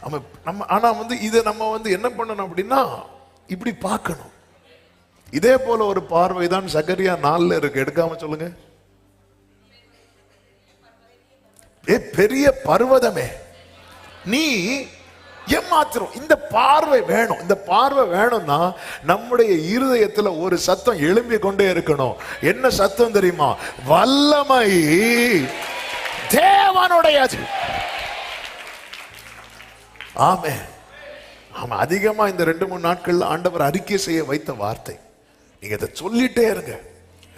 நம்ம நம்ம ஆனால் வந்து இதை நம்ம வந்து என்ன பண்ணணும் அப்படின்னா இப்படி பார்க்கணும். இதே போல ஒரு பார்வை தான் சகரியா நாளில் இருக்கு. எடுக்காம சொல்லுங்க. ஏ பெரிய பர்வதமே. நீ ஏமாத்திரும். இந்த பார்வை வேணும். இந்த பார்வை வேணும்னா நம்முடைய இருதயத்துல ஒரு சத்தம் எழும்பி கொண்டே இருக்கணும். என்ன சத்தம் தெரியுமா? வல்லமை. தேவனுடையது. ஆமே ஆமா அதிகமா இந்த ரெண்டு மூணு நாட்கள் ஆண்டவர் அறிக்கை செய்ய வைத்த வார்த்தை. நீங்க இதை சொல்லிட்டே இருங்க.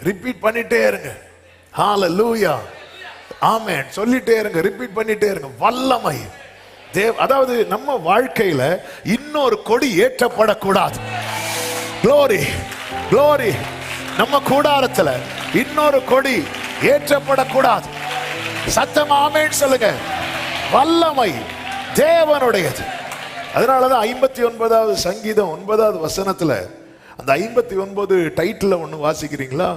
ரிப்பீட் பண்ணிட்டே இருங்க. ஹால லூயா ஆமென். சொல்லிட்டே இருங்க. ரிப்பீட் பண்ணிட்டே இருங்க. வல்லமை. தேவ் அதாவது நம்ம வாழ்க்கையில இன்னொரு கொடி ஏற்றப்படக்கூடாது. Glory. க்ளோரி நம்ம கூடாரத்துல இன்னொரு கொடி ஏற்றப்படக்கூடாது. சத்தம் ஆமேன்னு சொல்லுங்க. வல்லமை. தேவனுடையது. அதனாலதான் ஐம்பத்தி ஒன்பதாவது சங்கீதம் ஒன்பதாவது வசனத்துல அந்த ஐம்பத்தி ஒன்பது டைட்டில் ஒண்ணு வாசிக்கிறீங்களா?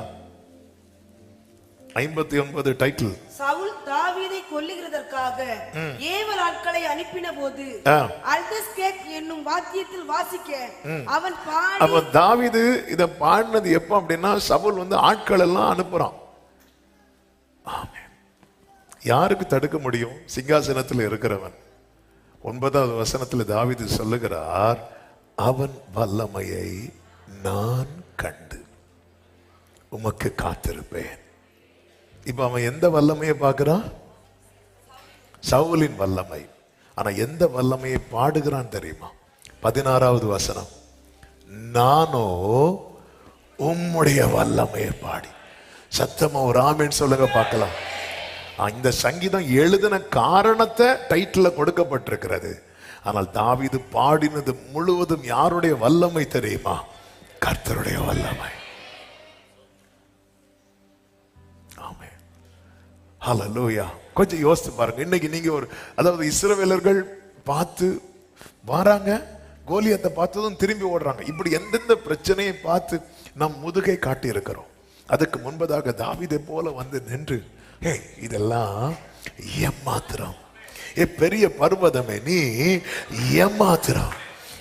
ஐம்பத்தி ஒன்பது டைட்டில் சவுல் தாவீதை கொல்லுகிறதற்காக ஏவல் ஆட்களை அனுப்பின போது ஆ. அல்தஸ்கேத் என்னும் வாத்தியத்தில் வாசிக்க அவன் பாடி அப்ப தாவீது இத பாடினது எப்போ அப்படின்னா சவுல் வந்து ஆட்கள் எல்லாம் அனுப்புறான். யாருக்கு தடுக்க முடியும்? சிங்காசனத்தில் இருக்கிறவன். ஒன்பதாவது வசனத்தில் தாவிது சொல்லுகிறார் அவன் வல்லமையை நான் கண்டு உமக்கு காத்திருப்பேன். இப்போ அவன் எந்த வல்லமையை பார்க்குறான்? சவுலின் வல்லமை. ஆனா எந்த வல்லமையை பாடுகிறான் தெரியுமா? பதினாறாவது வசனம். நானோ உம்முடைய வல்லமையை பாடி. சத்தமா ஒரு ஆமின்னு சொல்லுங்க பார்க்கலாம். இந்த சங்கீதம் எழுதின காரணத்தை டைட்டில் கொடுக்கப்பட்டிருக்கிறது. ஆனால் தாவிது பாடினது முழுவதும் யாருடைய வல்லமை தெரியுமா? கர்த்தருடைய வல்லமை. ஹலோ ஹalleluya கொஞ்சம் யோசித்து பாருங்க. இன்னைக்கு நீங்க ஒரு அதாவது இஸ்ரவேலர்கள் பார்த்து வராங்க கோலியத்தை பார்த்ததும் திரும்பி ஓடுறாங்க. இப்படி எந்தெந்த பிரச்சனையை பார்த்து நம் முதுகை காட்டி இருக்கிறோம் அதுக்கு முன்பதாக தாவிதை போல வந்து நின்று ஹே இதெல்லாம் ஏமாத்திரம் ஏ பெரிய பர்வதமே நீ ஏமாத்திரம்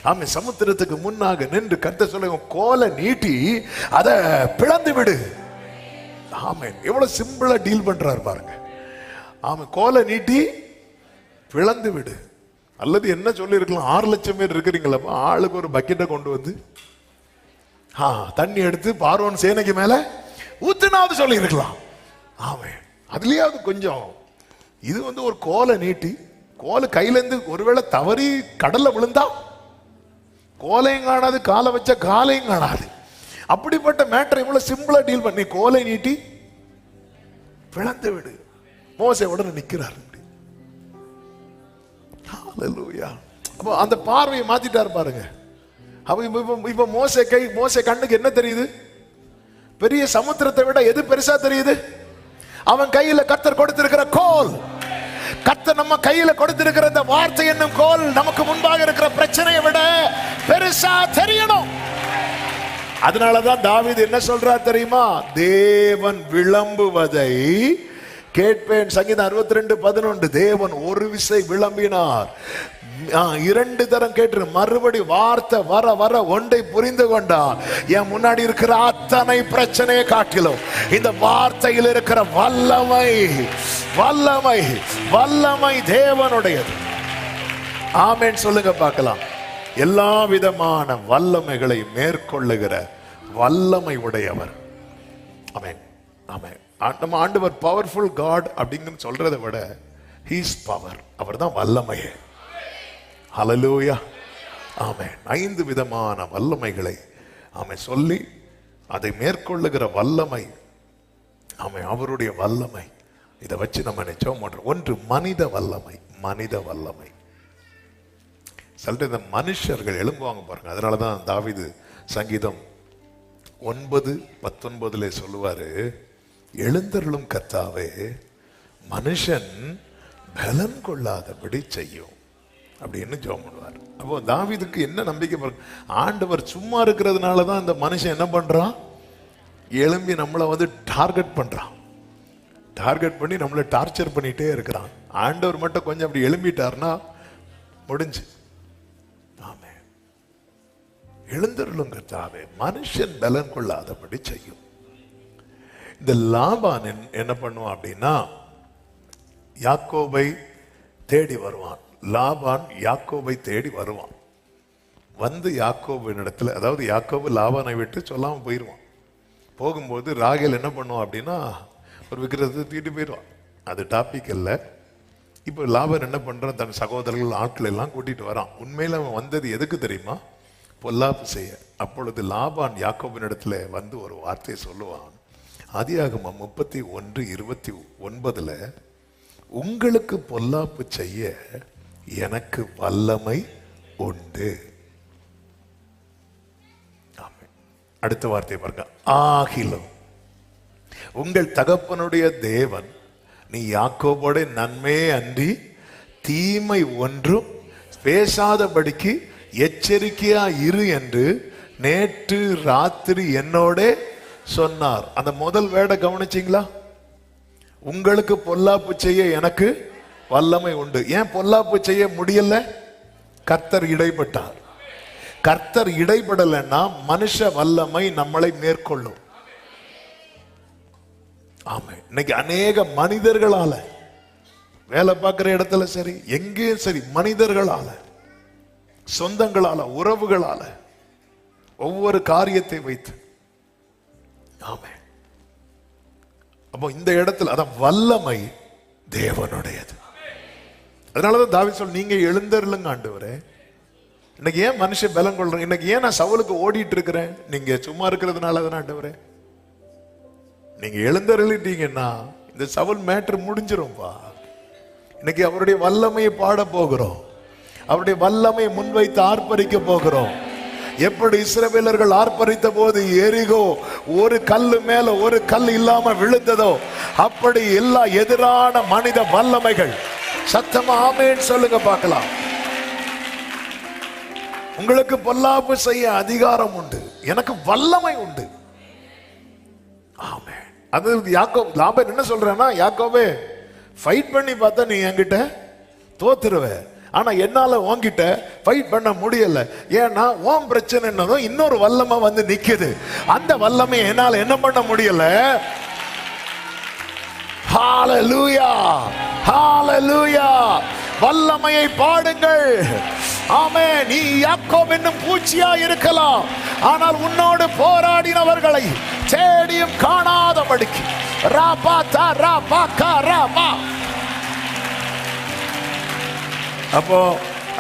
ஆமாம் சமுத்திரத்துக்கு முன்னாக நின்று கத்த சொல்ல கோலை நீட்டி அதை பிளந்து விடு. ஆமென் எவ்வளோ சிம்பிளாக டீல் பண்ணுறாரு பாருங்க. ஆமாம் கோலை நீட்டி பிளந்து விடு. அல்லது என்ன சொல்லியிருக்கலாம் ஆறு லட்சம் பேர் இருக்கிறீங்களா ஆளுக்கு ஒரு பக்கெட்டை கொண்டு வந்து. ஆ தண்ணி எடுத்து பார்வன் சேனைக்கு மேலே ஊத்துனாவது சொல்லியிருக்கலாம். ஆமாம் அதுலேயாவது கொஞ்சம் இது வந்து ஒரு கோலை நீட்டி கோலை கையிலேருந்து ஒருவேளை தவறி கடலில் விழுந்தா கோலையும் காணாது காலை வச்ச காலையும் காணாது. அப்படிப்பட்ட மேட்டர் இவ்வளோ சிம்பிளாக டீல் பண்ணி கோலை நீட்டி விளந்து விடு மோசை உடனே நிற்கிறார் அப்போ அந்த பார்வையை மாத்திட்டாரு பாருங்க. அப்போ இப்போ இப்போ மோசை கை மோசை கண்ணுக்கு என்ன தெரியுது? பெரிய சமுத்திரத்தை விட எது பெருசா தெரியுது? அவன் கையில கர்த்தர் கொடுத்திருக்கிற கோல். கர்த்தர் நம்ம கையில கொடுத்திருக்கிற இந்த வார்த்தை என்னும் கோல் நமக்கு முன்பாக இருக்கிற பிரச்சனையை விட பெருசா தெரியணும். அதனாலதான் தாவீது என்ன சொல்றார் தெரியுமா? தேவன் விளம்புவதை கேட்பேன். சங்கீதம் அறுபத்தி ரெண்டு பதினொன்று. தேவன் ஒரு விசை விளம்பினார். இரண்டு தரம் கேட்டு மறுபடி வார்த்தை வர வர ஒன்றை புரிந்து கொண்டா என் முன்னாடி இருக்கிற அத்தனை பிரச்சனையை காட்டிலும் இந்த வார்த்தையில் இருக்கிற வல்லமை வல்லமை வல்லமை தேவனுடையது. ஆமேன் சொல்லுங்க பார்க்கலாம். எல்லா விதமான வல்லமைகளை மேற்கொள்ளுகிற வல்லமை உடையவர். ஆமென் ஆமென். நம்ம ஆண்டவர் பவர்ஃபுல் காட் அப்படிங்கன்னு சொல்றதை விட ஹீஸ் பவர் அவர் தான் வல்லமையே. ஹலலூயா ஆமென் ஐந்து விதமான வல்லமைகளை ஆமை சொல்லி அதை மேற்கொள்ளுகிற வல்லமை ஆமை அவருடைய வல்லமை. இதை வச்சு நம்ம நிச்சயம் பண்றோம். ஒன்று மனித வல்லமை மனித வல்லமை. சொல்லிட்டு இந்த மனுஷர்கள் எழும்புவாங்க பாருங்க. அதனால தான் தாவிது சங்கீதம் ஒன்பது பத்தொன்பதுல சொல்லுவாரு எழுந்தருளும் கத்தாவே மனுஷன் பலன் கொள்ளாதபடி செய்யும். அப்படின்னு ஜோம் பண்ணுவார். அப்போ தாவிதுக்கு என்ன நம்பிக்கை பாருங்க. ஆண்டவர் சும்மா இருக்கிறதுனால தான் இந்த மனுஷன் என்ன பண்றான்? எழும்பி நம்மளை வந்து டார்கெட் பண்றான். டார்கெட் பண்ணி நம்மளை டார்ச்சர் பண்ணிகிட்டே இருக்கிறான். ஆண்டவர் மட்டும் கொஞ்சம் அப்படி எழும்பிட்டார்னா முடிஞ்சு. ஆமே. எழுந்தருளும் தாவே. மனுஷன் பலன் கொள்ளாதபடி செய்யும். இந்த லாபான் என்ன- என்ன பண்ணுவான் அப்படின்னா யாக்கோபை தேடி வருவான். லாபான் யாக்கோபை தேடி வருவான். வந்து யாக்கோபினிடத்தில் அதாவது யாக்கோபு லாபானை விட்டு சொல்லாமல் போயிடுவான் போகும்போது ராகேல் என்ன பண்ணுவான் அப்படின்னா ஒரு விக்கிரத்தை தூக்கிட்டு போயிடுவான் அது டாபிக் இல்லை. இப்போ லாபன் என்ன பண்ணுறான் தன் சகோதரர்கள் ஆட்கள் எல்லாம் கூட்டிகிட்டு வரான். உண்மையில் அவன் வந்தது எதுக்கு தெரியுமா? பொல்லாப்பு செய்ய. அப்பொழுது லாபான் யாக்கோபினிடத்தில் வந்து ஒரு வார்த்தையை சொல்லுவான். அதியாகமா முப்பத்தி ஒன்று இருபத்தி ஒன்பதில் உங்களுக்கு பொல்லாப்பு செய்ய எனக்கு வல்லமை உண்டு. அடுத்த வார்த்தையை பாருங்க. ஆகிலும் உங்கள் தகப்பனுடைய தேவன் நீ யாக்கோபோட நன்மையே அன்றி தீமை ஒன்றும் பேசாதபடிக்கு எச்சரிக்கையா இரு என்று நேற்று ராத்திரி என்னோட சொன்னார். அந்த முதல் வேடை கவனிச்சீங்களா? உங்களுக்கு பொல்லாப்பு செய்ய எனக்கு வல்லமை உண்டு. ஏன் பொல்லாப்பு செய்ய முடியல? கர்த்தர் இடைப்பட்டார். கர்த்தர் இடைப்படலைன்னா மனுஷ வல்லமை நம்மளை மேற்கொள்ளும். ஆமா இன்னைக்கு அநேக மனிதர்களால வேலை பார்க்குற இடத்துல சரி எங்கேயும் சரி மனிதர்களால சொந்தங்களால உறவுகளால ஒவ்வொரு காரியத்தை வைத்து. ஆமே அப்போ இந்த இடத்துல அதான் வல்லமை தேவனுடையது. அதனாலதான் தாவி சொல் நீங்க எழுந்தருளுங்க ஆண்டவரே. இன்னைக்கு ஏன் மனுஷன் பலம் கொள்றேன் இன்னைக்கு ஏன் நான் சவுலுக்கு ஓடிட்டு இருக்கிறேன்? நீங்க சும்மா இருக்கிறதுனால தான் ஆண்டவரே. நீங்க எழுந்தருளிட்டீங்கன்னா இந்த சவுல் மேட்ரு முடிஞ்சிரும்பா. இன்னைக்கு அவருடைய வல்லமையை பாட போகிறோம். அவருடைய வல்லமையை முன்வைத்து ஆர்ப்பரிக்க போகிறோம். எப்படி இஸ்ரவேலர்கள் ஆர்ப்பரித்த போது எரிகோ ஒரு கல்லு மேல ஒரு கல் இல்லாம விழுந்ததோ அப்படி எல்லா எதிரான மனித வல்லமைகள் சத்தமா ஆமேன்னு சொல்லுங்க பார்க்கலாம். உங்களுக்கு பொல்லாப்பு செய்ய அதிகாரம் உண்டு. எனக்கு வல்லமை உண்டு. ஆமே அது யாக்கோ லாபன் என்ன சொல்றேன்னா யாக்கோவே ஃபைட் பண்ணி பார்த்தா நீ என்கிட்ட தோத்துருவ. ஆனா என்னால உன்கிட்ட ஃபைட் பண்ண முடியல. ஏன்னா ஓம் பிரச்சனை என்னதும் இன்னொரு வல்லமை வந்து நிக்குது. அந்த வல்லமை என்னால என்ன பண்ண முடியல? ஹalleluya ஹalleluya வல்லமையை பாடுங்கள். ஆமே நீ யாக்கோப் என்னும் பூச்சியா இருக்கலாம். ஆனால் உன்னோடு போராடினவர்களை தேடியும் காணாதபடிக்கு. ராபா தா ராபா கா ராபா அப்போ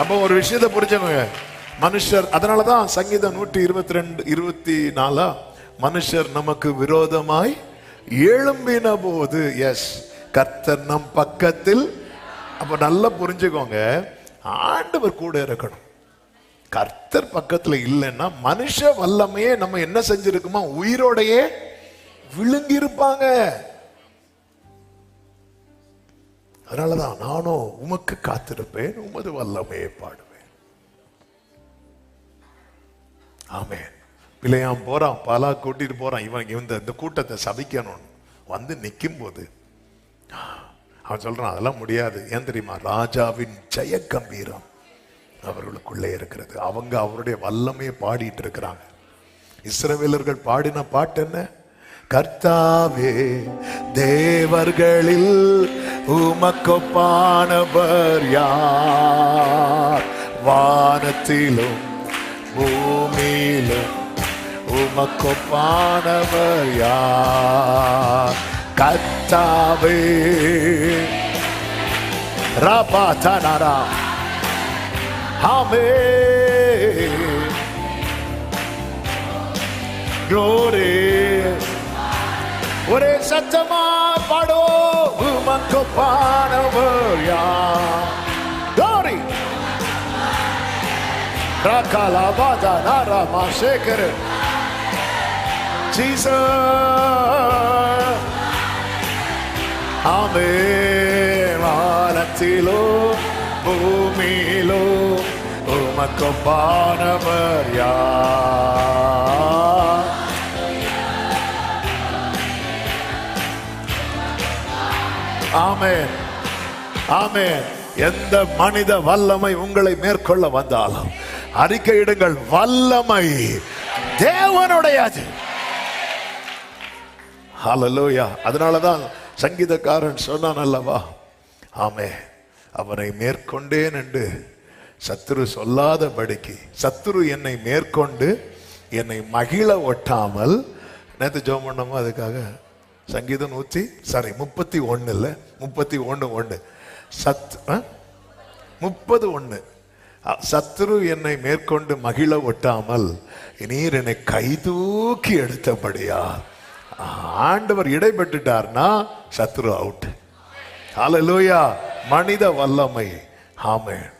அப்போ ஒரு விஷயத்தை புரிஞ்சுக்கோங்க. மனுஷர் அதனாலதான் சங்கீதம் நூற்றி இருபத்தி ரெண்டு இருபத்தி நாலா மனுஷர் நமக்கு விரோதமாய் எழும்பின போது எஸ் கர்த்தர் நம் பக்கத்தில். அப்ப நல்லா புரிஞ்சுக்கோங்க. ஆண்டவர் கூட இருக்கணும். கர்த்தர் பக்கத்துல இல்லைன்னா மனுஷ வல்லமையே நம்ம என்ன செஞ்சிருக்குமா உயிரோடையே விழுங்கி இருப்பாங்க அதனாலதான் நானும் உமக்கு காத்திருப்பேன் உமது வல்லமையை பாடுவேன். ஆமே பிள்ளையாம் போறான் பாலா கூட்டிட்டு போறான். இவன் இந்த இந்த கூட்டத்தை சபிக்கணும் வந்து நிற்கும் போது அவன் சொல்றான் அதெல்லாம் முடியாது. ஏன் தெரியுமா? ராஜாவின் ஜெய கம்பீரம் அவர்களுக்குள்ளே இருக்கிறது. அவங்க அவருடைய வல்லமையை பாடிட்டு இருக்கிறாங்க. இஸ்ரவேலர்கள் பாடின பாட்டு என்ன? கர்த்தாவே தேவர்களில் உமக்கொப்பானவர் யார்? வானத்திலும் பூமியிலும் உமக்கொப்பானவர் யார்? கத்தாவே ராபா தனரா ஆமே க்ளோரி ஒரே சத்தமா பாடோ உமக்கு பாடவர் யார் க்ளோரி ராகாலாபாதா நாராமா சேகர் ஜீசஸ் ஆமே வானத்திலோ பூமியிலோ உமக்கொப்பானவர் யார் ஆமென் ஆமென் எந்த மனித வல்லமை உங்களை மேற்கொள்ள வந்தாலும் அறிக்கையிடுங்கள் வல்லமை தேவனுடையது ஹalleluya அதனாலதான் சங்கீதக்காரன் சொன்னான் அல்லவா ஆமே அவனை மேற்கொண்டேன் என்று சத்துரு சொல்லாதபடிக்கு சத்துரு என்னை மேற்கொண்டு என்னை மகிழ ஒட்டாமல் நேற்று ஜோம் பண்ணோமோ அதுக்காக சங்கீதம் நூற்றி சாரி முப்பத்தி ஒன்று இல்லை முப்பத்தி ஒன்று ஒன்று சத் ஆ? முப்பது ஒன்று சத்ரு என்னை மேற்கொண்டு மகிழ ஒட்டாமல் நீர் என்னை கைதூக்கி எடுத்தபடியா ஆண்டவர் இடைப்பட்டுட்டார்னா சத்ரு அவுட் ஹalleluya மனித வல்லமை. ஆமென்